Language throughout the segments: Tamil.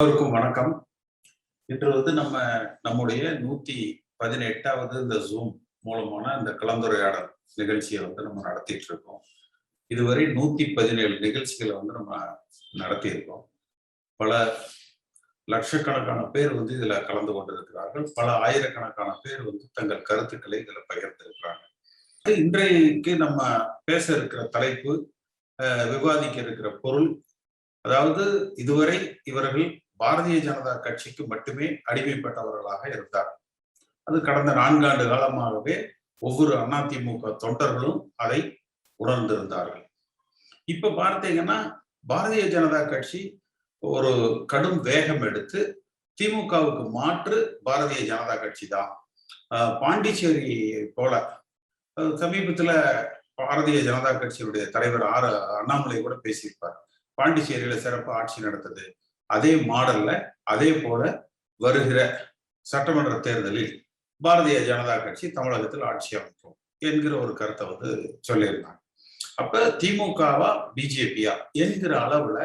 எல்லோருக்கும் வணக்கம். இன்று வந்து நம்ம நம்முடைய நூத்தி பதினெட்டாவது இந்த ஜூம் மூலமான இந்த கலந்துரையாடல் நிகழ்ச்சியை வந்து நம்ம நடத்திட்டு இருக்கோம் இதுவரை நூத்தி பதினேழு நிகழ்ச்சிகளை வந்து நம்ம நடத்தியிருக்கோம். பல லட்சக்கணக்கான பேர் வந்து இதுல கலந்து கொண்டிருக்கிறார்கள். பல ஆயிரக்கணக்கான பேர் வந்து தங்கள் கருத்துக்களை இதுல பகிர்ந்திருக்கிறாங்க. இன்றைக்கு நம்ம பேச இருக்கிற தலைப்பு அஹ், விவாதிக்க இருக்கிற பொருள். அதாவது இதுவரை இவர்கள் பாரதிய ஜனதா கட்சிக்கு மட்டுமே அடிமைப்பட்டவர்களாக இருந்தார். அது கடந்த நான்காண்டு காலமாகவே ஒவ்வொரு அதிமுக தொண்டர்களும் அதை உணர்ந்திருந்தார்கள். இப்ப பார்த்தீங்கன்னா பாரதிய ஜனதா கட்சி ஒரு கடும் வேகம் எடுத்து திமுகவுக்கு மாற்று பாரதிய ஜனதா கட்சி தான். ஆஹ் பாண்டிச்சேரி போல சமீபத்துல பாரதிய ஜனதா கட்சியுடைய தலைவர் ஆர் அண்ணாமலை கூட பேசியிருப்பார். பாண்டிச்சேரியில சிறப்பு ஆட்சி நடத்தது அதே மாடல்ல அதே போல வருகிற சட்டமன்ற தேர்தலில் பாரதிய ஜனதா கட்சி தமிழகத்தில் ஆட்சி அமைக்கும் என்கிற ஒரு கருத்தை வந்து சொல்லியிருந்தாங்க. அப்ப திமுகவா பிஜேபியா என்கிற அளவுல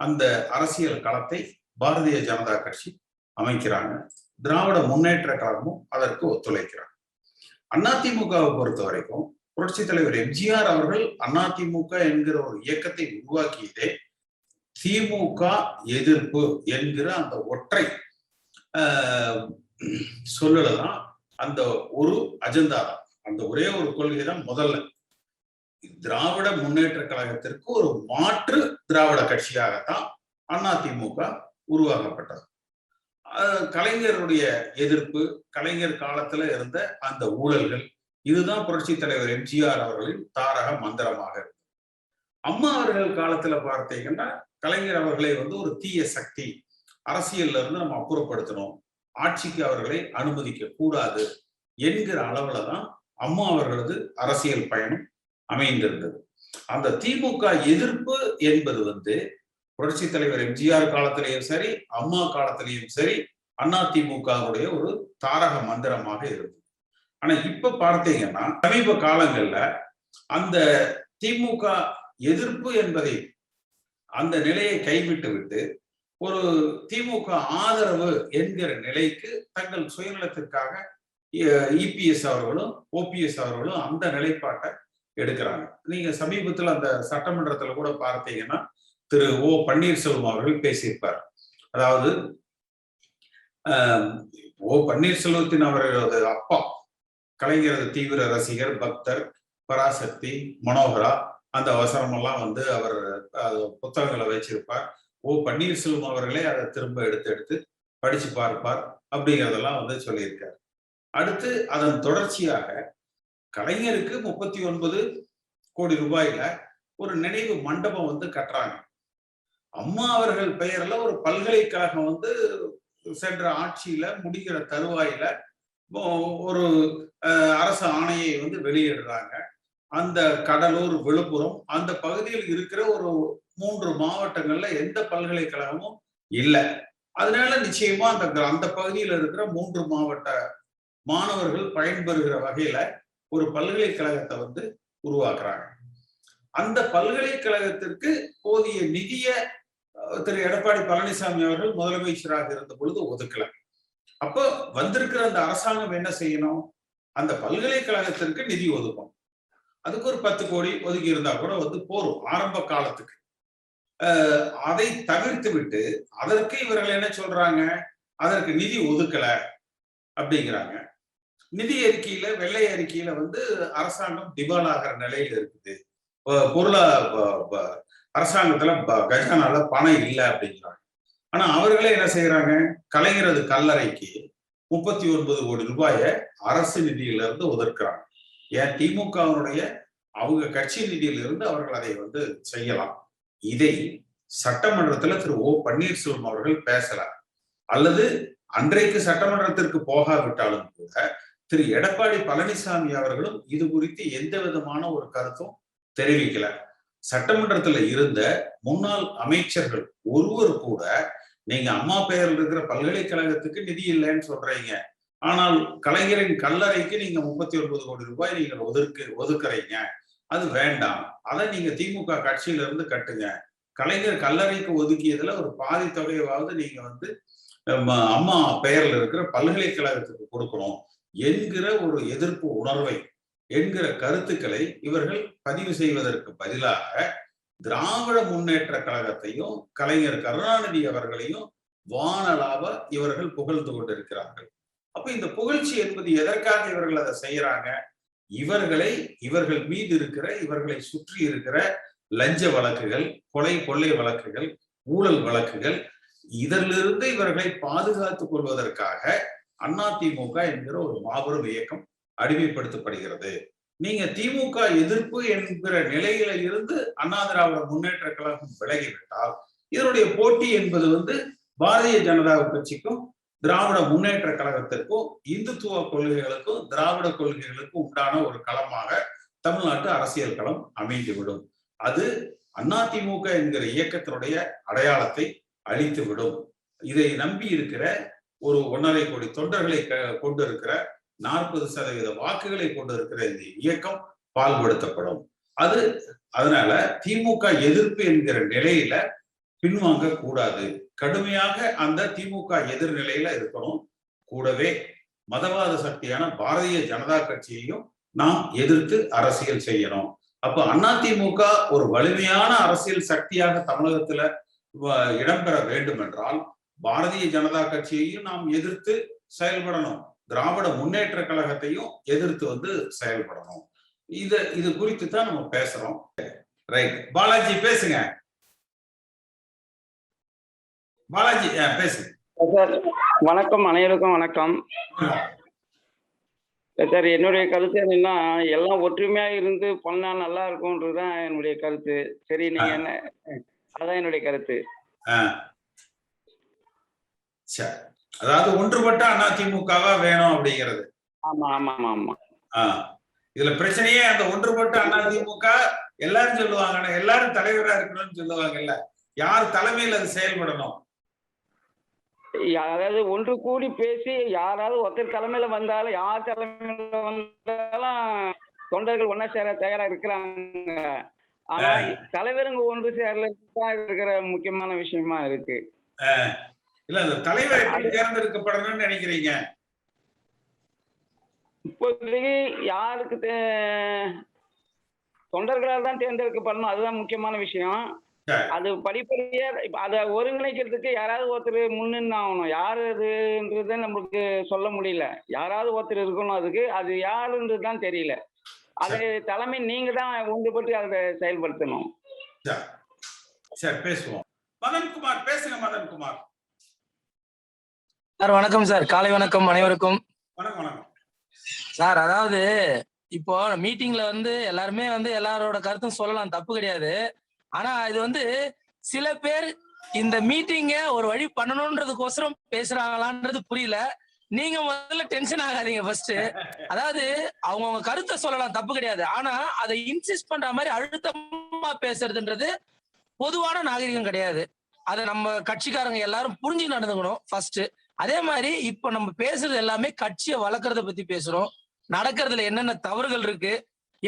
அந்த அரசியல் களத்தை பாரதிய ஜனதா கட்சி அமைக்கிறாங்க. திராவிட முன்னேற்ற கழகமும் அதற்கு ஒத்துழைக்கிறாங்க. அதிமுகவை பொறுத்த வரைக்கும் புரட்சி தலைவர் எம்ஜிஆர் அவர்கள் அதிமுக என்கிற ஒரு இயக்கத்தை உருவாக்கியதே திமுக எதிர்ப்பு என்கிற அந்த ஒற்றை சொல்லலாம் அந்த ஒரு அஜெண்டா தான். அந்த ஒரே ஒரு கொள்கை தான் முதல்ல. திராவிட முன்னேற்ற கழகத்திற்கு ஒரு மாற்று திராவிட கட்சியாகத்தான் அதிமுக உருவாக்கப்பட்டது. கலைஞருடைய எதிர்ப்பு கலைஞர் காலத்துல இருந்த அந்த ஊழல்கள் இதுதான் புரட்சி தலைவர் எம்ஜிஆர் அவர்களின் தாரக மந்திரமாக இருக்கு அம்மா அவர்கள் காலத்துல பார்த்தீங்கன்னா கலைஞர் அவர்களை வந்து ஒரு தீய சக்தி. அரசியல்ல இருந்து நம்ம அப்புறப்படுத்தணும். ஆட்சிக்கு அவர்களை அனுமதிக்க கூடாது என்கிற அளவுல தான் அம்மா அவர்களது அரசியல் பயணம் அமைந்திருந்தது. அந்த திமுக எதிர்ப்பு என்பது வந்து புரட்சி தலைவர் எம்ஜிஆர் காலத்திலையும் சரி அம்மா காலத்திலையும் சரி அண்ணா திமுகவுடைய ஒரு தாரக மந்திரமாக இருந்தது. ஆனா இப்ப பார்த்தீங்கன்னா சமீப காலங்கள்ல அந்த திமுக எதிர்ப்பு என்பதை அந்த நிலையை கைவிட்டு விட்டு ஒரு திமுக ஆதரவு என்கிற நிலைக்கு தங்கள் சுயநலத்திற்காக இபிஎஸ் அவர்களும் ஓபிஎஸ் அவர்களும் அந்த நிலைப்பாட்டை எடுக்கிறாங்க. நீங்க சமீபத்தில் அந்த சட்டமன்றத்துல கூட பார்த்தீங்கன்னா திரு ஓ பன்னீர்செல்வம் அவர்கள் பேசியிருப்பார். அதாவது ஓ பன்னீர்செல்வத்தின் அவர்களது அப்பா கலைஞரது தீவிர ரசிகர் பக்தர் பராசக்தி மனோகரா அந்த அவசரமெல்லாம் வந்து அவர் புத்தகங்களை வச்சிருப்பார். ஓ பன்னீர்செல்வம் அவர்களே அதை திரும்ப எடுத்து எடுத்து படிச்சு பார்ப்பார் அப்படிங்கிறதெல்லாம் வந்து சொல்லியிருக்கார். அடுத்து அதன் தொடர்ச்சியாக கலைஞருக்கு முப்பத்தி ஒன்பது கோடி ரூபாயில ஒரு நினைவு மண்டபம் வந்து கட்டுறாங்க. அம்மா அவர்கள் பெயர்ல ஒரு பல்கலைக்கழகம் வந்து சென்ற ஆட்சியில முடிகிற தருவாயில ஒரு அரசு ஆணையை வந்து வெளியிடுறாங்க. அந்த கடலூர் விழுப்புரம் அந்த பகுதியில் இருக்கிற ஒரு மூன்று மாவட்டங்கள்ல எந்த பல்கலைக்கழகமும் இல்லை. அதனால நிச்சயமா அந்த அந்த பகுதியில் இருக்கிற மூன்று மாவட்ட மாணவர்கள் பயன்பெறுகிற வகையில ஒரு பல்கலைக்கழகத்தை வந்து உருவாக்குறாங்க. அந்த பல்கலைக்கழகத்திற்கு போதிய நிதிய திரு எடப்பாடி பழனிசாமி அவர்கள் முதலமைச்சராக இருந்த பொழுது ஒதுக்கல. அப்போ வந்திருக்கிற அந்த அரசாங்கம் என்ன செய்யணும்? அந்த பல்கலைக்கழகத்திற்கு நிதி ஒதுக்கும் அதுக்கு ஒரு பத்து கோடி ஒதுக்கி இருந்தா கூட வந்து போரும் ஆரம்ப காலத்துக்கு. அதை தவிர்த்து விட்டு அதற்கு இவர்கள் என்ன சொல்றாங்க? அதற்கு நிதி ஒதுக்கல அப்படிங்கிறாங்க. நிதி அறிக்கையில வெள்ளை அறிக்கையில வந்து அரசாங்கம் திவாலாகிற நிலையில இருக்குது. பொருளா அரசாங்கத்துல கஜானால பணம் இல்லை அப்படிங்கிறாங்க. ஆனா அவர்களே என்ன செய்யறாங்க? கலைஞரது கல்லறைக்கு முப்பத்தி ஒன்பது கோடி ரூபாய அரசு நிதியில இருந்து ஒதுக்குறாங்க. ஏன்? திமுகவினுடைய அவங்க கட்சி நிதியிலிருந்து அவர்கள் அதை வந்து செய்யலாம். இதை சட்டமன்றத்துல திரு ஓ பன்னீர்செல்வம் அவர்கள் பேசலாம். அல்லது அன்றைக்கு சட்டமன்றத்திற்கு போகாவிட்டாலும் கூட திரு எடப்பாடி பழனிசாமி அவர்களும் இது குறித்து எந்த விதமான ஒரு கருத்தும் தெரிவிக்கல. சட்டமன்றத்துல இருந்த முன்னாள் அமைச்சர்கள் ஒருவர் கூட நீங்க அம்மா பெயரில் இருக்கிற பல்கலைக்கழகத்துக்கு நிதி இல்லைன்னு சொல்றீங்க. ஆனால் கலைஞரின் கல்லறைக்கு நீங்க முப்பத்தி ஒன்பது கோடி ரூபாய் நீங்கள் ஒதுக்கு ஒதுக்குறீங்க. அது வேண்டாம். அதை நீங்க திமுக கட்சியில இருந்து கட்டுங்க. கலைஞர் கல்லறைக்கு ஒதுக்கியதுல ஒரு பாதி தொகையாவது நீங்க வந்து அம்மா பெயர்ல இருக்கிற பல்கலைக்கழகத்துக்கு கொடுக்கணும் என்கிற ஒரு எதிர்ப்பு உணர்வை என்கிற கருத்துக்களை இவர்கள் பதிவு செய்வதற்கு பதிலாக திராவிட முன்னேற்ற கழகத்தையும் கலைஞர் கருணாநிதி அவர்களையும் வானலாவ இவர்கள் புகழ்ந்து கொண்டிருக்கிறார்கள். அப்ப இந்த புகழ்ச்சி என்பது எதற்காக இவர்கள் அதை செய்யறாங்க? இவர்களை இவர்கள் மீது இருக்கிற இவர்களை சுற்றி இருக்கிற லஞ்ச வழக்குகள் கொலை கொள்ளை வழக்குகள் ஊழல் வழக்குகள் இதிலிருந்து இவர்களை பாதுகாத்துக் கொள்வதற்காக அதிமுக என்கிற ஒரு மாபெரும் இயக்கம் அடிமைப்படுத்தப்படுகிறது. நீங்க திமுக எதிர்ப்பு என்கிற நிலையில இருந்து அண்ணா திராவிட முன்னேற்ற கழகம் விலகிவிட்டால் இதனுடைய போட்டி என்பது வந்து பாரதிய ஜனதா கட்சிக்கும் திராவிட முன்னேற்ற கழகத்திற்கும் இந்துத்துவ கொள்கைகளுக்கும் திராவிட கொள்கைகளுக்கும் உண்டான ஒரு களமாக தமிழ்நாட்டு அரசியல் களம் அமைந்துவிடும். அது அதிமுக என்கிற இயக்கத்தினுடைய அடையாளத்தை அழித்துவிடும். இதை நம்பி இருக்கிற ஒரு ஒன்றரை கோடி தொண்டர்களை கொண்டிருக்கிற நாற்பது சதவீத வாக்குகளை கொண்டிருக்கிற இந்த இயக்கம் பால்படுத்தப்படும். அது அதனால திமுக எதிர்ப்பு என்கிற நிலையில பின்வாங்க கூடாது. கடுமையாக அந்த திமுக எதிர்நிலையில இருக்கணும். கூடவே மதவாத சக்தியான பாரதிய ஜனதா கட்சியையும் நாம் எதிர்த்து அரசியல் செய்யணும். அப்ப அதிமுக ஒரு வலிமையான அரசியல் சக்தியாக தமிழகத்துல இடம்பெற வேண்டும் என்றால் பாரதிய ஜனதா கட்சியையும் நாம் எதிர்த்து செயல்படணும். திராவிட முன்னேற்ற கழகத்தையும் எதிர்த்து வந்து செயல்படணும். இது இது குறித்து தான் நம்ம பேசுறோம். ரைட். பாலாஜி பேசுங்க. பாலாஜி பேசுங்க சார் வணக்கம் அனைவருக்கும் வணக்கம். சார் என்னுடைய கருத்து என்னன்னா எல்லாம் ஒற்றுமையா இருந்து பண்ணா நல்லா இருக்கும்ன்றதுதான் என்னுடைய கருத்து. சரி நீங்க என்ன? அதான் என்னுடைய கருத்து. அதாவது ஒன்றுபட்ட அதிமுகவா வேணும் அப்படிங்கிறது. ஆமா ஆமா ஆமா ஆமா. இதுல பிரச்சனையே அந்த ஒன்றுபட்ட அதிமுக எல்லாரும் சொல்லுவாங்க எல்லாரும் தலைவரா இருக்கணும்னு சொல்லுவாங்கல்ல யார் தலைமையில் அது செயல்படணும்? அதாவது ஒன்று கூடி பேசி யாராவது ஒருத்தர் தலைமையில வந்தாலும் யார் தலைமையில வந்தாலும் தொண்டர்கள் ஒன்னா சேர தயாரா இருக்கிறாங்க. ஆனா தலைவருங்க ஒன்று சேரல இருக்கிற முக்கியமான விஷயமா இருக்கு. இல்ல அந்த தலைவர் எப்படி தேர்ந்தெடுக்கப்படணும்னு நினைக்கிறீங்க? இப்போதைக்கு யாருக்கு தொண்டர்களால் தான் தேர்ந்தெடுக்கப்படணும். அதுதான் முக்கியமான விஷயம். அது படிப்படியா அதை ஒருங்கிணைக்கிறதுக்கு யாராவது ஒருத்தர் முன்னின்னு ஆகணும். யாரு அதுன்றது நம்மளுக்கு சொல்ல முடியல. யாராவது ஒருத்தர் இருக்கணும் அதுக்கு. அது யாருன்றது தான் தெரியல. அது தலைமை நீங்க தான் ஒன்றுபட்டு அதை செயல்படுத்தணும். சரி பேசுவோம். மதன்குமார் பேசுங்க மதன்குமார். சார் வணக்கம் சார். காலை வணக்கம் அனைவருக்கும். வணக்கம் வணக்கம். சார் அதாவது இப்போ மீட்டிங்ல வந்து எல்லாருமே வந்து எல்லாரோட கருத்தும் சொல்லலாம். தப்பு கிடையாது. ஆனா இது வந்து சில பேர் இந்த மீட்டிங்க ஒரு வழி பண்ணணும்ன்றதுக்கோசரம் பேசுறாங்களான்றது புரியல. நீங்க முதல்ல டென்ஷன் ஆகாதீங்க ஃபர்ஸ்ட் அதாவது அவங்கவுங்க கருத்தை சொல்லலாம் தப்பு கிடையாது. ஆனா அதை இன்சிஸ்ட் பண்ற மாதிரி அழுத்தமா பேசுறதுன்றது பொதுவான நாகரிகம் கிடையாது. அதை நம்ம கட்சிக்காரங்க எல்லாரும் புரிஞ்சு நடந்துக்கணும் ஃபர்ஸ்ட் அதே மாதிரி இப்ப நம்ம பேசுறது எல்லாமே கட்சியை வளர்க்கறத பத்தி பேசுறோம். நடக்கிறதுல என்னென்ன தவறுகள் இருக்கு?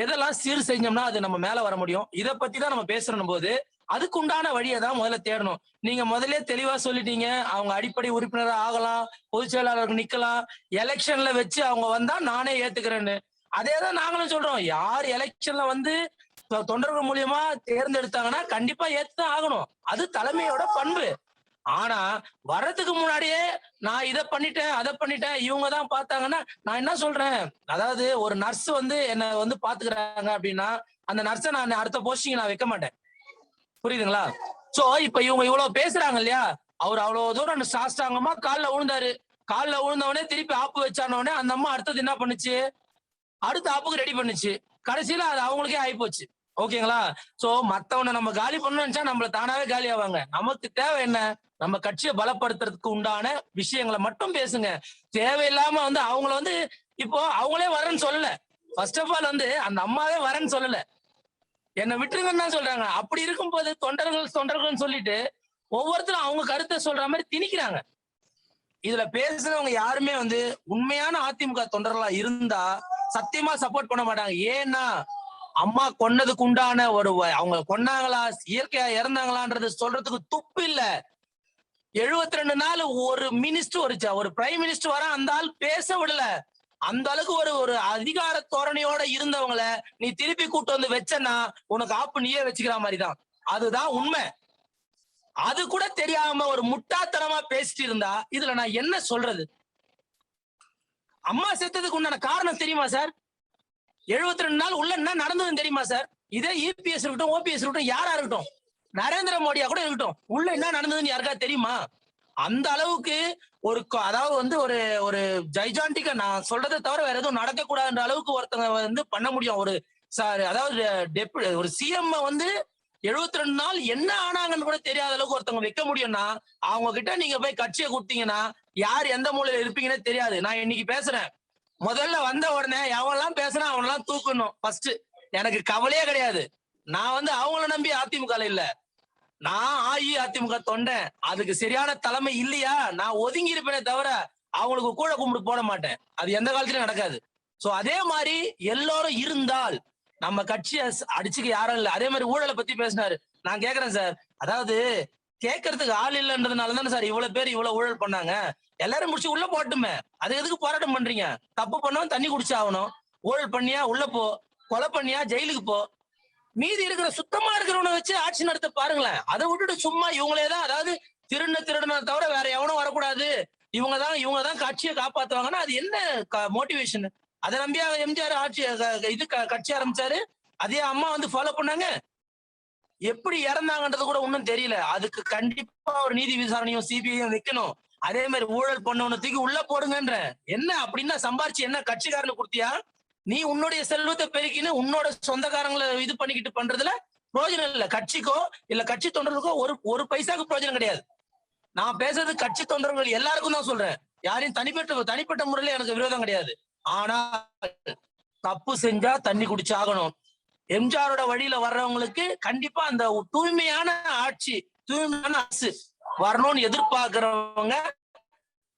எதெல்லாம் சீர் செஞ்சோம்னா அது நம்ம மேல வர முடியும். இதை பத்தி தான் நம்ம பேசணும் போது அதுக்கு உண்டான வழியை தான் முதல்ல தேடணும். நீங்க முதல்ல தெளிவா சொல்லிட்டீங்க அவங்க அடிப்படை உறுப்பினராக ஆகலாம் பொதுச் செயலாளருக்கு நிக்கலாம் எலெக்ஷன்ல வச்சு அவங்க வந்தா நானே ஏத்துக்கிறேன்னு. அதே தான் நாங்களும் சொல்றோம். யார் எலெக்ஷன்ல வந்து தொண்டர்கள் மூலியமா தேர்ந்தெடுத்தாங்கன்னா கண்டிப்பா ஏத்துதான் ஆகணும். அது தலைமையோட பண்பு. ஆனா வர்றதுக்கு முன்னாடியே நான் இதை பண்ணிட்டேன் அதை பண்ணிட்டேன் இவங்க தான் பார்த்தாங்கன்னா நான் என்ன சொல்றேன்? அதாவது ஒரு நர்ஸ் வந்து என்னை வந்து பாத்துக்கிறாங்க அப்படின்னா அந்த நர்ஸை நான் அடுத்த போஸ்டிங் நான் வைக்க மாட்டேன். புரியுதுங்களா? சோ இப்ப இவங்க இவ்வளவு பேசுறாங்க இல்லையா? அவர் அவ்வளவு தூரம் சாஸ்தாங்கமா காலில் விழுந்தாரு. காலில் விழுந்தவனே திருப்பி ஆப்பு வச்சானவனே அந்த அம்மா அடுத்தது என்ன பண்ணுச்சு? அடுத்த ஆப்புக்கு ரெடி பண்ணுச்சு. கடைசியில அது அவங்களுக்கே ஆயிப்போச்சு. ஓகேங்களா? சோ மத்தவனை நம்ம காலி பண்ணணும்னு நினைச்சா நம்மள தானாவே காலி ஆவாங்க. நமக்கு தேவை என்ன? நம்ம கட்சியை பலப்படுத்துறதுக்கு உண்டான விஷயங்களை மட்டும் பேசுங்க. தேவையில்லாம வந்து அவங்கள வந்து இப்போ அவங்களே வரேன்னு சொல்லல. ஃபர்ஸ்ட் ஆஃப் ஆல் வந்து அந்த அம்மாவே வரேன்னு சொல்லல. என்னை விட்டுருங்கன்னு தான் சொல்றாங்க. அப்படி இருக்கும் போது தொண்டர்கள் தொண்டர்கள் சொல்லிட்டு ஒவ்வொருத்தரும் அவங்க கருத்தை சொல்ற மாதிரி திணிக்கிறாங்க. இதுல பேசுறவங்க யாருமே வந்து உண்மையான அதிமுக தொண்டர்களா இருந்தா சத்தியமா சப்போர்ட் பண்ண மாட்டாங்க. ஏன்னா அம்மா கொன்னதுக்கு உண்டான ஒரு வ- அவங்க கொன்னாங்களா இயற்கையா இறந்தாங்களான்றது சொல்றதுக்கு துப்பு இல்ல. எழுபத்தி ரெண்டு நாள் ஒரு மினிஸ்டர் ஒரு ஒரு பிரைம் மினிஸ்டர் வர அந்த ஆள் பேச விடல. அந்த அளவுக்கு ஒரு ஒரு அதிகார தோரணையோட இருந்தவங்கள நீ திருப்பி கூட்டு வந்து வச்சனா உனக்கு ஆப்பு நீயே வச்சுக்கிற மாதிரிதான் அதுதான் உண்மை. அது கூட தெரியாம ஒரு முட்டாத்தனமா பேசிட்டு இருந்தா இதுல நான் என்ன சொல்றது? அம்மா செத்ததுக்கு உண்டான காரணம் தெரியுமா சார்? எழுபத்தி ரெண்டு நாள் உள்ள என்ன நடந்ததுன்னு தெரியுமா சார்? இதே இபிஎஸ் இருக்கட்டும் ஓபிஎஸ் இருக்கட்டும் யாரா இருக்கட்டும் நரேந்திர மோடியா கூட இருக்கட்டும் உள்ள என்ன நடந்ததுன்னு யாருக்கா தெரியுமா? அந்த அளவுக்கு ஒரு அதாவது வந்து ஒரு ஒரு ஜைஜாண்டிக்கா நான் சொல்றதை தவிர வேற எதுவும் நடக்க கூடாதுன்ற அளவுக்கு ஒருத்தங்க வந்து பண்ண முடியும். ஒரு சார் அதாவது டெபு ஒரு சிஎம் வந்து எழுபத்தி ரெண்டு நாள் என்ன ஆனாங்கன்னு கூட தெரியாத அளவுக்கு ஒருத்தவங்க வைக்க முடியும்னா அவங்க கிட்ட நீங்க போய் கட்சியை கொடுத்தீங்கன்னா யார் எந்த மூலையில இருப்பீங்கன்னே தெரியாது. நான் இன்னைக்கு பேசுறேன். முதல்ல வந்த உடனே எவன்லாம் பேசுறான் அவனெல்லாம் தூக்கணும். ஃபர்ஸ்ட் எனக்கு கவலையே கிடையாது. நான் வந்து அவங்கள நம்பி அதிமுக இல்ல. நான் அஇஅதிமுக தொண்டேன் அதுக்கு சரியான தலைமை இல்லையா? நான் ஒதுங்கி இருப்பேனே தவிர அவங்களுக்கு கூட கும்பிட்டு போட மாட்டேன். அது எந்த காலத்திலயும் நடக்காது. சோ அதே மாதிரி எல்லாரும் இருந்தால் நம்ம கட்சியை அடிச்சுக்க யாரும் இல்லை. அதே மாதிரி ஊழலை பத்தி பேசினாரு. நான் கேக்குறேன் சார். அதாவது கேட்கறதுக்கு ஆள் இல்லைன்றதுனால தானே சார் இவ்வளவு பேர் இவ்வளவு ஊழல் பண்ணாங்க. எல்லாரும் முடிச்சு உள்ள போட்டுமே அது எதுக்கு போராட்டம் பண்றீங்க? தப்பு பண்ணவன் தண்ணி குடிச்சு ஆகணும். ஊழல் பண்ணியா உள்ள போ. கொலை பண்ணியா ஜெயிலுக்கு போ. மீதி இருக்கிற சுத்தமா இருக்கிறவனை வச்சு ஆட்சி நடத்த பாருங்களேன். அதை விட்டுட்டு சும்மா இவங்களே தான் அதாவது திருண்ண திருடனை தவிர வேற எவனும் வரக்கூடாது. இவங்க தான் இவங்க தான் கட்சியை காப்பாத்துவாங்கன்னா அது என்ன மோட்டிவேஷன் அதை நம்பியா எம்ஜிஆர் ஆட்சி இது க- கட்சி ஆரம்பிச்சாரு. அதே அம்மா வந்து ஃபாலோ பண்ணாங்க. எப்படி இறந்தாங்கன்றது கூட ஒன்றும் தெரியல. அதுக்கு கண்டிப்பா ஒரு நீதி விசாரணையும் சிபிஐயும் வைக்கணும். அதே மாதிரி ஊழல் பண்ணவனை தூக்கி உள்ள போடுங்கன்ற. என்ன அப்படின்னா சம்பாரிச்சு என்ன கட்சிக்காரனு கொடுத்தியா? நீ உன்னுடைய செல்வத்தை பெருக்கின்னு உன்னோட சொந்தக்காரங்களை இது பண்ணிக்கிட்டு பண்றதுல பிரயோஜனம் இல்ல. கட்சிக்கோ இல்ல கட்சி தொண்டர்களுக்கோ ஒரு ஒரு பைசாக்கு பிரயோஜனம் கிடையாது. நான் பேசுறது கட்சி தொண்டர்கள் எல்லாருக்கும் தான் சொல்றேன். யாரையும் தனிப்பட்ட தனிப்பட்ட முறையில எனக்கு விரோதம் கிடையாது. ஆனா தப்பு செஞ்சா தண்ணி குடிச்சாகணும் எம்ஜிஆரோட வழியில வர்றவங்களுக்கு கண்டிப்பா அந்த தூய்மையான ஆட்சி தூய்மையான அரசு வரணும்னு எதிர்பார்க்கிறவங்க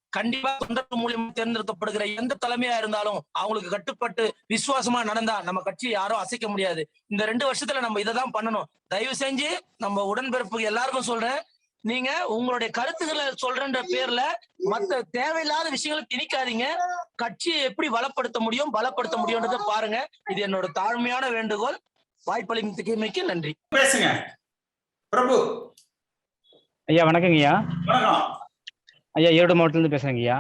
கண்டிப்பா தொண்டர் மூலியமா தேர்ந்தெடுக்கப்படுகிற எந்த தலைமையா இருந்தாலும் அவங்களுக்கு கட்டுப்பட்டு விசுவாசமா நடந்தா நம்ம கட்சியை யாரும் அசைக்க முடியாது. இந்த ரெண்டு வருஷத்துல நம்ம இதை தான் பண்ணணும். தயவு செஞ்சு நம்ம உடன்பிறப்பு எல்லாருக்கும் சொல்றேன். நீங்க உங்களுடைய கருத்துக்களை சொல்றன்ற பேர்ல மத்த தேவையில்லாத விஷயங்களை திணிக்காதீங்க. கட்சியை எப்படி வளப்படுத்த முடியும் பலப்படுத்த முடியும்ன்றத பாருங்க. இது என்னோட தாழ்மையான வேண்டுகோள். வாய்ப்பளித்தமைக்கு நன்றி. பேசுங்க. பிரபு ஐயா வணக்கங்க ஐயா வணக்கம். ஐயா ஈரோடு மாவட்டத்திலிருந்து பேசுறேங்க ஐயா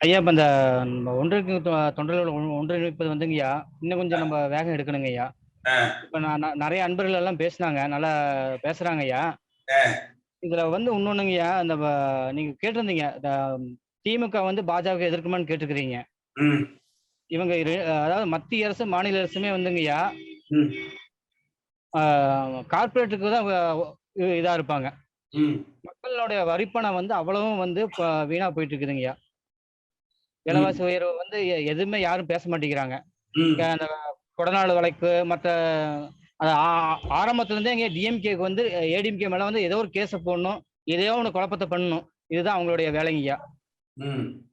ஐயா இப்போ இந்த நம்ம ஒன்றிற்கு தொண்டர்கள் ஒன்- ஒன்றிணைப்பது வந்துங்க ஐயா இன்னும் கொஞ்சம் நம்ம வேகம் எடுக்கணுங்க ஐயா. இப்போ நான் நிறைய அன்பர்கள் எல்லாம் பேசுனாங்க. நல்லா பேசுறாங்க ஐயா. இதுல வந்து இன்னொன்னுங்க ஐயா அந்த வ- நீங்க கேட்டிருந்தீங்க. இந்த திமுக வந்து பாஜக எதிர்க்குமான்னு கேட்டுக்கிறீங்க ம். இவங்க அதாவது மத்திய அரசு மாநில அரசுமே வந்துங்க ஐயா ம். கார்பரேட்டுக்கு தான் இதா இருப்பாங்க. மக்களுடைய வரிப்பணம் வந்து அவ்வளவும் வந்து வீணா போயிட்டு இருக்குதுங்கய்யா விலைவாசி உயர்வு வந்து எதுவுமே யாரும் பேச மாட்டேங்கிறாங்க. அந்த கொடநாடு வழக்கு மற்ற ஆரம்பத்துல இருந்தே இங்கே டிஎம்கேக்கு வந்து ஏடிஎம்கே மேல வந்து ஏதோ ஒரு கேஸை போடணும் எதையோ ஒன்று குழப்பத்தை பண்ணணும். இதுதான் அவங்களுடைய வேலைங்கய்யா.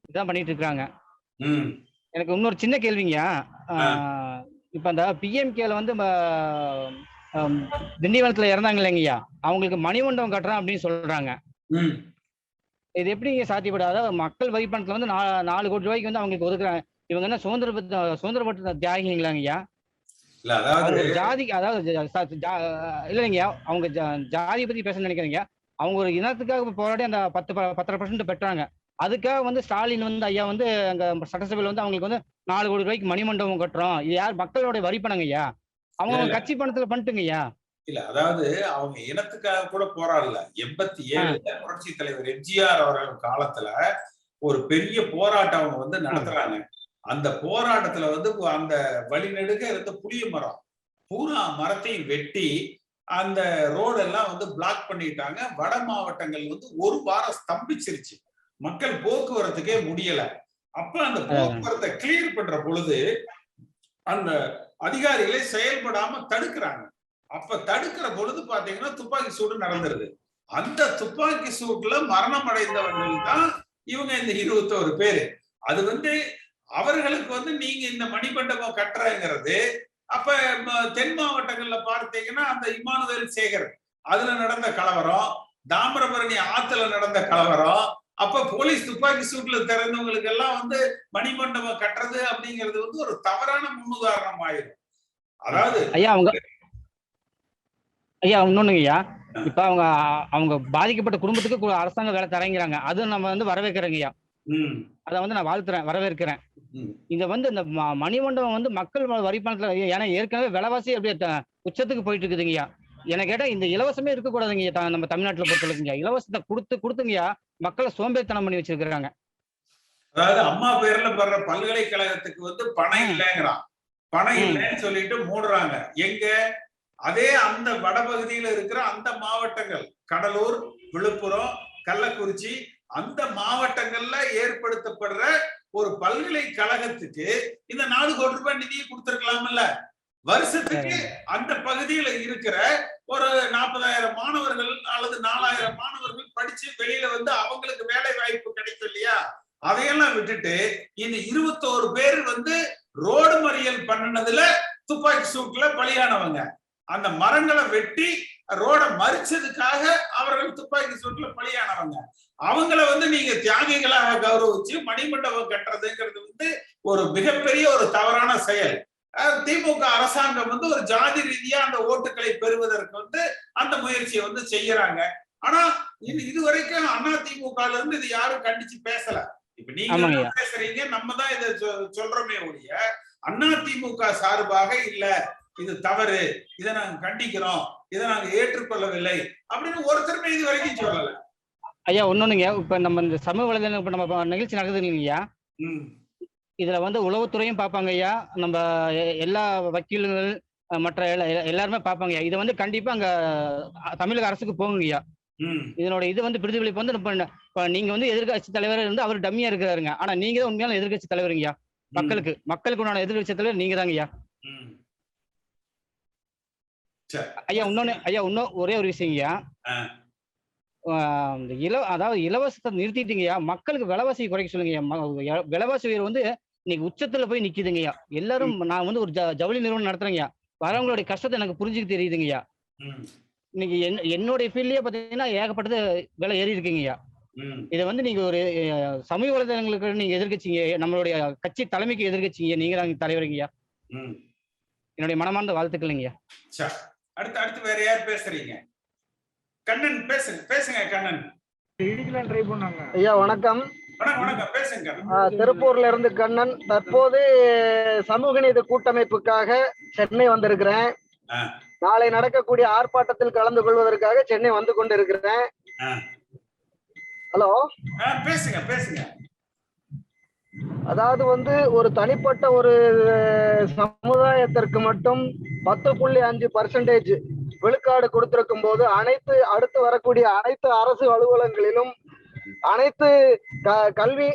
இதுதான் பண்ணிட்டு இருக்காங்க ம். எனக்கு இன்னொரு சின்ன கேள்விங்கய்யா. இப்ப அந்த பிஎம்கேல வந்து திண்டிவனத்துல இறந்தாங்க இல்லைங்கய்யா அவங்களுக்கு மணிமண்டபம் கட்டுறோம் அப்படின்னு சொல்றாங்க. இது எப்படிங்க சாத்தியப்படும் அதாவது மக்கள் வரி பணத்துல வந்து நாலு கோடி ரூபாய்க்கு வந்து அவங்களுக்கு ஒதுக்குறாங்க இவங்க என்ன சுதந்திர சுதந்திரப்பட்ட தியாகிங்களாங்கய்யா அதாவது ஜாதி அதாவது இல்லைங்கய்யா அவங்க ஜா- ஜாதியை பத்தி பேச நினைக்கிறீங்க அவங்க ஒரு இனத்துக்காக போராடி அந்த பத்து பத்தரை பர்சன்ட் பெற்றாங்க. அதுக்காக வந்து ஸ்டாலின் வந்து ஐயா வந்து அங்க சட்டசபையில் வந்து அவங்களுக்கு வந்து நாலு கோடி ரூபாய்க்கு மணிமண்டபம் கட்டுறோம். இது யார்? மக்களோட வரி பணங்க ஐயா? அவங்க. கட்சி பணத்துல பண்ணிட்டுங்க ஐயா இல்ல அதாவது அவங்க இனத்துக்காக கூட போராடல. எண்பத்தி ஏழுல புரட்சி தலைவர் எம்ஜிஆர் அவர்கள் காலத்துல ஒரு பெரிய போராட்டம் அவங்க வந்து நடத்துறாங்க. அந்த போராட்டத்துல வந்து அந்த வழிநெடுக இருந்த புளிய மரம். பூரா மரத்தையும் வெட்டி அந்த ரோடெல்லாம் வந்து பிளாக் பண்ணிட்டாங்க. வட மாவட்டங்கள் வந்து ஒரு வாரம் ஸ்தம்பிச்சிருச்சு. மக்கள் போக்குவரத்துக்கே முடியல. அப்ப அந்த போக்குவரத்தை கிளியர் பண்ற பொழுது அந்த அதிகாரிகளை செயல்படாம தடுக்கிறாங்க. அப்ப தடுக்கிற பொழுது பாத்தீங்கன்னா துப்பாக்கி சூடு நடந்துருது. அந்த துப்பாக்கி சூட்டுல மரணம் அடைந்தவர்கள் தான் இவங்க இந்த இருபத்தோரு பேரு. அது வந்து அவர்களுக்கு வந்து நீங்க இந்த மணிமண்டபம் கட்டுறங்கிறது அப்ப தென் மாவட்டங்கள்ல பார்த்தீங்கன்னா அந்த இமானுவேல் சேகர் அதுல நடந்த கலவரம் தாமிரபரணி ஆத்துல நடந்த கலவரம் அப்ப போலீஸ் துப்பாக்கி சூட்ல திறந்தவங்களுக்கு எல்லாம் வந்து மணிமண்டபம் கட்டுறது அப்படிங்கிறது வந்து ஒரு தவறான முன்னுதாரணம் ஆயிரும் அதாவது ஐயா அவங்க ஐயா இன்னொன்னுங்க ஐயா. இப்ப அவங்க அவங்க பாதிக்கப்பட்ட குடும்பத்துக்கு கு- அரசாங்க வேலை தரங்கிறாங்க. அது நம்ம வந்து வரவேற்கிறேங்க ஐயா. அதை வந்து நான் வாழ்த்துறேன் வரவேற்கிறேன். இத வந்து இந்த மணிமண்டபம் வந்து மக்கள் வரி பணத்துல ஏன்னா ஏற்கனவே விலைவாசி அப்படியே உச்சத்துக்கு போயிட்டு இருக்குதுங்கய்யா எனக்கு கேட்டா இந்த இலவசமே இருக்கக்கூடாதுங்கய்யா த- நம்ம தமிழ்நாட்டுல பொறுத்தவரைக்குங்கய்யா இலவசத்தை கொடுத்து கொடுத்துங்கய்யா மக்களை சோம்பேறித்தனம் பண்ணி வச்சிருக்கிறாங்க. அதாவது அம்மா பேர்ல வர்ற பல்கலைக்கழகத்துக்கு வந்து பணம். இல்லைங்கிறான். பணம். இல்லைன்னு சொல்லிட்டு மூடுறாங்க. எங்க? அதே அந்த வடபகுதியில இருக்கிற அந்த மாவட்டங்கள். கடலூர் விழுப்புரம் கள்ளக்குறிச்சி அந்த மாவட்டங்கள்ல ஏற்படுத்தப்படுற ஒரு பல்கலைக்கழகத்துக்கு இந்த நாலு கோடி ரூபாய் நிதியை கொடுத்திருக்கலாம்ல. வருஷத்துக்கு அந்த பகுதியில இருக்கிற ஒரு நாற்பதாயிரம் மாணவர்கள் அல்லது நாலாயிரம் மாணவர்கள் படிச்சு வெளியில வந்து அவங்களுக்கு வேலை வாய்ப்பு கிடைக்கும் இல்லையா? அதையெல்லாம் விட்டுட்டு இந்த இருபத்தோரு பேர் வந்து ரோடு மறியல் பண்ணினதுல துப்பாக்கி சூட்ல பலியானவங்க. அந்த மரங்களை வெட்டி ரோட மறிச்சதுக்காக அவர்கள் துப்பாக்கி சூட்ல பலியானவங்க. அவங்கள வந்து நீங்க தியாகிகளாக கௌரவிச்சு மணிமண்டபம் கட்டுறதுங்கிறது வந்து ஒரு மிகப்பெரிய ஒரு தவறான செயல். திமுக அரசாங்கம் வந்து ஒரு ஜாதி ரீதியா அந்த ஓட்டுகளை பெறுவதற்கு வந்து அந்த முயற்சியை வந்து செய்யறாங்க. ஆனா இது இதுவரைக்கும் அண்ணா திமுகல இருந்து இது யாரும் கண்டிச்சு பேசல. இப்ப நீங்க பேசுறீங்க நம்ம தான் இதை சொல்றோமே ஒழிய அண்ணா திமுக சார்பாக இல்ல இது தவறு இதை நாங்க கண்டிக்கிறோம் இதை நாங்க ஏற்றுக்கொள்ளவில்லை அப்படின்னு ஒருத்தருமே இது வரைக்கும் சொல்லல. ஐயா இன்னொன்னுங்க இப்ப நம்ம இந்த சமூக வலைதளம் இப்ப நம்ம நிகழ்ச்சி நடக்குது இல்லைங்கய்யா? ம், இதுல வந்து உளவுத்துறையும் பார்ப்பாங்க ஐயா. நம்ம எல்லா வக்கீல்கள் மற்ற எல்லா- எல்லா- எல்லாருமே பார்ப்பாங்க ஐயா. இதை வந்து கண்டிப்பா அங்க தமிழக அரசுக்கு போகுங்க ஐயா. ம், இதனோட இது வந்து பிரதிபலிப்பு வந்து இப்ப நீங்க வந்து எதிர்க்கட்சி தலைவர் இருந்து அவர் டம்மியா இருக்கிறாருங்க. ஆனா நீங்க தான் உண்மையான எதிர்க்கட்சி தலைவருங்கய்யா மக்களுக்கு மக்களுக்கு உண்டான எதிர்க்கட்சி தலைவர் நீங்க தாங்கய்யா ம். ஐயா இன்னொன்னு ஐயா இன்னும் ஒரே ஒரு விஷயங்கய்யா இந்த இல அதாவது இலவசத்தை நிறுத்திட்டீங்கய்யா மக்களுக்கு விலைவாசி குறைக்க எ- விலைவாசி உயர்வு வந்து இன்னைக்கு உச்சத்துல போய் நிக்குதுங்கய்யா எல்லாரும் நான் வந்து ஒரு ஜ- ஜவுளி நிறுவனம் நடத்துறேங்கய்யா வரவங்களுடைய கஷ்டத்தை எனக்கு புரிஞ்சுக்க தெரியுதுங்கய்யா ம், இன்னைக்கு என் என்னுடைய ஃபீல்ட்லயே பாத்தீங்கன்னா ஏகப்பட்டது விலை ஏறி இருக்குங்கய்யா ம். இதை வந்து நீங்க ஒரு சமூக வலைதளங்களுக்கு நீங்க எதிர்க்கட்சிங்க நம்மளுடைய கட்சி தலைமைக்கு எதிர்க்கட்சிங்க நீங்க தான் தலைவருங்கய்யா ம். என்னுடைய மனமார்ந்த வாழ்த்துக்கள்ங்கய்யா. அடுத்து அடுத்து வேற யார் பேசுறீங்க? கண்ணன் பேசுங்க பேசுங்க கண்ணன். இடிக்கலாம் ட்ரை பண்ணாங்க. ஐயா வணக்கம். திருப்பூர்ல இருந்து கண்ணன். தற்போது சமூக நீதி கூட்டமைப்புக்காக சென்னை வந்திருக்கிறேன். நாளை நடக்கக்கூடிய ஆர்ப்பாட்டத்தில் கலந்து கொள்வதற்காக சென்னை வந்து கொண்டிருக்கிறேன். ஹலோ? பேசுங்க பேசுங்க. அதாவது வந்து ஒரு தனிப்பட்ட ஒரு சமுதாயத்திற்கு மட்டும் பத்து புள்ளி அஞ்சு பர்சன்டேஜ் விழுக்காடு கொடுத்திருக்கும் போது அனைத்து அடுத்து வரக்கூடிய அனைத்து அரசு அலுவலகங்களிலும் அனைத்து க- கல்வி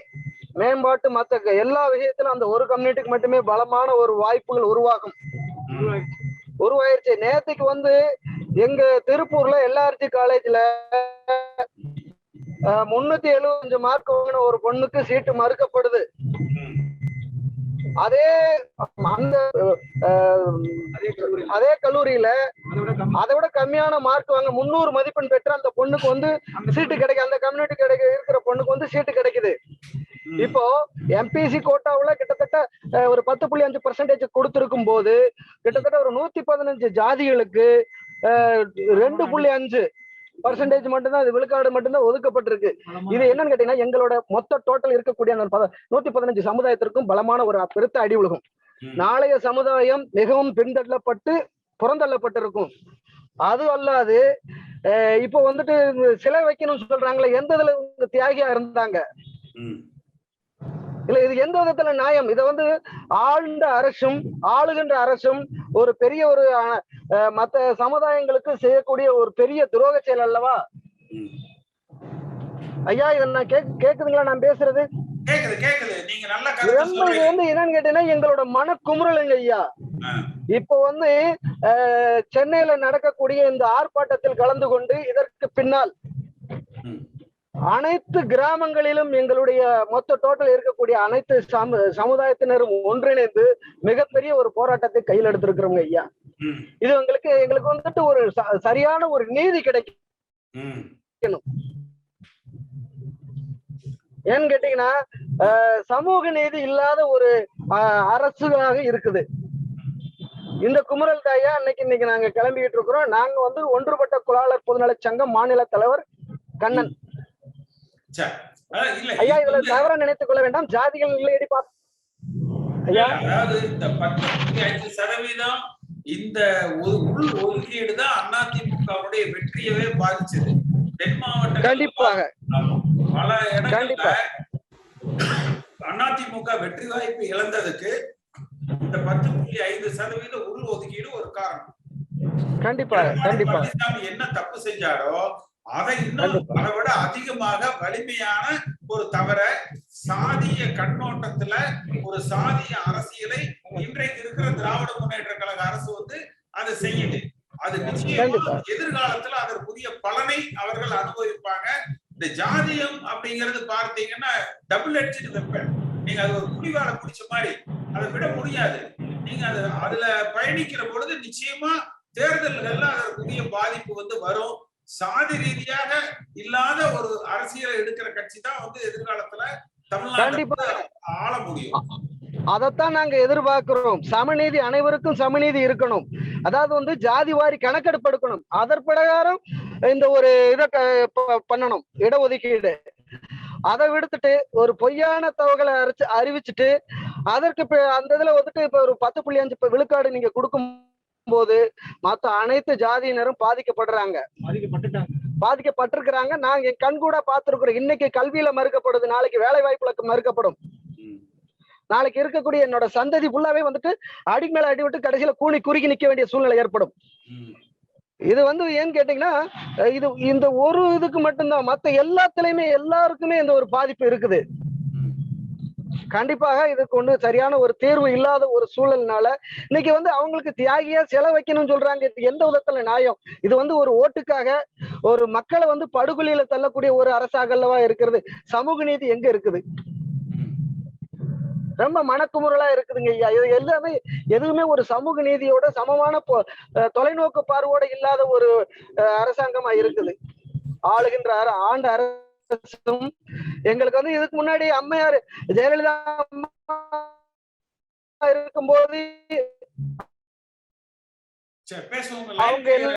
மேம்பாட்டு மத்த எல்லா விஷயத்திலும் அந்த ஒரு கம்யூனிட்டிக்கு மட்டுமே பலமான ஒரு வாய்ப்புகள் உருவாகும். உருவாயிருச்சு. நேத்துக்கு வந்து எங்க திருப்பூர்ல எல்ஆர்ஜி காலேஜ்ல முன்னூத்தி எழுபத்தஞ்சு மார்க் வாங்கின ஒரு பொண்ணுக்கு சீட்டு மறுக்கப்படுது. அதே அந்த அதே கல்லூரியில அதை விட கம்மியான மார்க் வாங்க முந்நூறு மதிப்பெண் பெற்ற அந்த பொண்ணுக்கு வந்து சீட்டு கிடைக்கும் அந்த கம்யூனிட்டி கிடைக்க இருக்கிற பொண்ணுக்கு வந்து சீட்டு கிடைக்குது. இப்போ எம்பிசி கோட்டாவுல கிட்டத்தட்ட ஒரு பத்து புள்ளி அஞ்சு பர்சன்டேஜ் கொடுத்திருக்கும் போது கிட்டத்தட்ட ஒரு நூத்தி பதினஞ்சு ஜாதிகளுக்கு அஹ், ரெண்டு புள்ளி அஞ்சு பர்சன்டேஜ் மட்டும்தான் இது விழுக்காடு மட்டும்தான் ஒதுக்கப்பட்டிருக்கு இது என்னன்னு கேட்டீங்கன்னா எங்களோட மொத்த டோட்டல் இருக்கக்கூடிய நூத்தி பதினஞ்சு சமுதாயத்திற்கும் பலமான ஒரு பெருத்த அடி விழுகும் ம். நாளைய சமுதாயம் மிகவும் பின்தள்ளப்பட்டு புறந்தள்ளப்பட்டிருக்கும் அது அல்லாது இப்போ வந்துட்டு சிலை வைக்கணும்னு சொல்றாங்களே எந்த இதுல தியாகியா இருந்தாங்க. இல்ல இது எந்த விதத்துல நியாயம் இதை வந்து ஆழ்ந்த அரசும் ஆளுகின்ற அரசும் ஒரு பெரிய ஒரு மத்த சமுதாயங்களுக்கு செய்யக்கூடிய ஒரு பெரிய துரோக செயல் அல்லவா. ஐயா இதை நான் கேக் கேக்குதுங்களா நான் பேசுறது என்னன்னு கேட்டீங்கன்னா எங்களோட மன குமுறலுங்க ஐயா. இப்போ வந்து சென்னையில நடக்கக்கூடிய இந்த ஆர்ப்பாட்டத்தில் கலந்து கொண்டு இதற்கு பின்னால். அனைத்து கிராமங்களிலும் எங்களுடைய மொத்த டோட்டல் இருக்கக்கூடிய அனைத்து சமு சமுதாயத்தினரும் ஒன்றிணைந்து மிகப்பெரிய ஒரு போராட்டத்தை கையில் எடுத்திருக்கிறோங்க ஐயா. இது எங்களுக்கு எங்களுக்கு வந்துட்டு ஒரு சரியான ஒரு நீதி கிடைக்கும் ஏன்னு கேட்டீங்கன்னா சமூக நீதி இல்லாத ஒரு அஹ், அரசாக இருக்குது. இந்த குமுறல் தாயா அன்னைக்கு இன்னைக்கு நாங்க கிளம்பிக்கிட்டு இருக்கிறோம். நாங்க வந்து ஒன்றுபட்ட குலாளர் பொதுநலச் சங்கம் மாநில தலைவர் கண்ணன். ஐயா இது இதுல தவற நினைத்துக் கொள்ள வேண்டாம். ஜாதிகள் இல்லையடி அதாவது இந்த பத்து புள்ளி ஐந்து சதவீதம் இந்த ஒரு உள் ஒதுக்கீடு தான் அதிமுகவுடைய வெற்றியவே பாதிச்சது. தென் மாவட்ட கண்டிப்பாக. பல இடங்கள்ல கண்டிப்பா. அதிமுக வெற்றி வாய்ப்பு இழந்ததுக்கு இந்த பத்து புள்ளி ஐந்து சதவீத உள் ஒதுக்கீடு ஒரு காரணம். கண்டிப்பாக பழனிசாமி என்ன தப்பு செஞ்சாரோ அதை இன்னும். அதை விட அதிகமாக வலிமையான ஒரு தவற சாதிய கண்ணோட்டத்துல ஒரு சாதிய அரசியலை இன்றைக்கு இருக்கிற திராவிட முன்னேற்ற கழக அரசு வந்து அதை செய்யுது. அது நிச்சயமா. எதிர்காலத்துல அதற்குரிய பலனை அவர்கள் அனுபவிப்பாங்க. இந்த ஜாதியம் அப்படிங்கிறது பார்த்தீங்கன்னா டபுள் எட்ஜ் வெப்பன் நீங்க அது ஒரு புலிவாலை பிடிச்ச மாதிரி. அதை விட முடியாது. நீங்க அது அதுல பயணிக்கிற பொழுது நிச்சயமா தேர்தல்கள்ல அதற்குரிய பாதிப்பு வந்து வரும். சாதி ரீதியாக இல்லாத ஒரு அரசியலை எடுக்கிற கட்சி தான் வந்து எதிர்காலத்துல தமிழ்நாட்டை கண்டிப்பா. ஆள முடியும். அதைத்தான் நாங்க எதிர்பார்க்கிறோம். சமநீதி அனைவருக்கும் சமநீதி இருக்கணும். அதாவது வந்து ஜாதி வாரி கணக்கெடுப்பு எடுக்கணும் அதன் பிரகாரம் இந்த ஒரு இதை பண்ணணும். இடஒதுக்கீடு. அதை விடுத்துட்டு ஒரு பொய்யான தகவலை அரைச்சு அறிவிச்சுட்டு அதற்கு அந்த இதுல வந்துட்டு இப்ப ஒரு பத்து புள்ளி அஞ்சு இப்ப விழுக்காடு நீங்க கொடுக்கும் போது மத்த அனைத்து ஜாதியினரும் பாதிக்கப்படுறாங்க. பாதிக்கப்பட்டிருக்கிறாங்க. நாங்க என் கண் கூட பார்த்திருக்கிறோம். இன்னைக்கு கல்வியில மறுக்கப்படுது. நாளைக்கு வேலை வாய்ப்புல மறுக்கப்படும். நாளைக்கு இருக்கக்கூடிய என்னோட சந்ததி ஃபுல்லாவே வந்துட்டு அடிக்கு மேல அடி விட்டு கடைசியில கூனி குறுகி நிக்க வேண்டிய சூழ்நிலை ஏற்படும். இது வந்து ஏன்னு கேட்டீங்கன்னா இது இந்த ஒரு இதுக்கு மட்டும்தான். மத்த எல்லாத்துலயுமே எல்லாருக்குமே இந்த ஒரு பாதிப்பு இருக்குது. கண்டிப்பாக இதுக்கு ஒண்ணு சரியான ஒரு தீர்வு இல்லாத ஒரு சூழல்னால இன்னைக்கு வந்து அவங்களுக்கு தியாகியா செல வைக்கணும்னு சொல்றாங்க. எந்த விதத்துல நியாயம்? இது வந்து ஒரு ஓட்டுக்காக ஒரு மக்களை வந்து படுகொலியில தள்ளக்கூடிய ஒரு அரசாகல்லவா இருக்கிறது? சமூக நீதி எங்க இருக்குது? ரொம்ப மனக்குமுறலா இருக்குதுங்க ஐயா. இது எல்லாமே எதுவுமே ஒரு சமூக நீதியோட சமமான தொலைநோக்கு பார்வோட இல்லாத ஒரு அஹ், அரசாங்கமா இருக்குது. ஆளுகின்ற அர- ஆண்ட அரசும் எங்களுக்கு வந்து இதுக்கு முன்னாடி அம்மையார் ஜெயலலிதா அம்மா இருக்கும்போது அவங்க